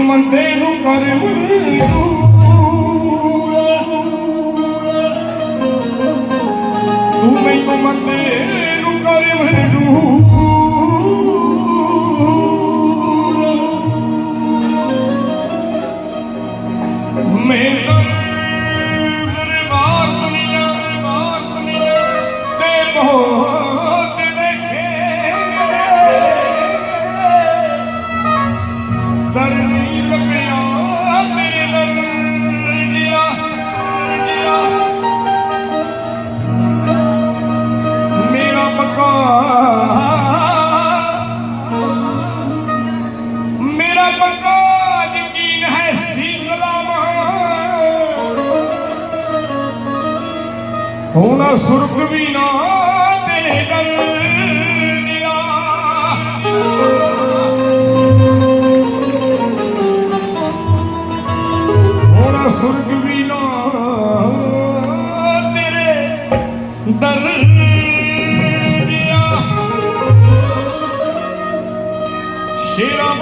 ਕਰ ਤੂੰ ਮੈਨੂੰ ਮੰਦੇ ਨੂੰ ਕਰ ਮਨਜ਼ੂਰ ਮੈਂ ਤਾਂ ਦੁਨੀਆ, ਦਰਬਾਰ ਦੁਨੀਆ ਤੇ ਬਹੁਤ ਵੇਖੇ ਹੁਣ ਸੁਰਗ ਵੀ ਨਾ ਤੇਰੇ ਦਰ ਸੁਰਗ ਵੀ ਨਾ ਤੇਰੇ ਦਰ ਗਿਆ ਸ਼ੇਰਾਂ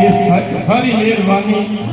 ਇਹ ਸਾਰੀ ਮਿਹਰਬਾਨੀ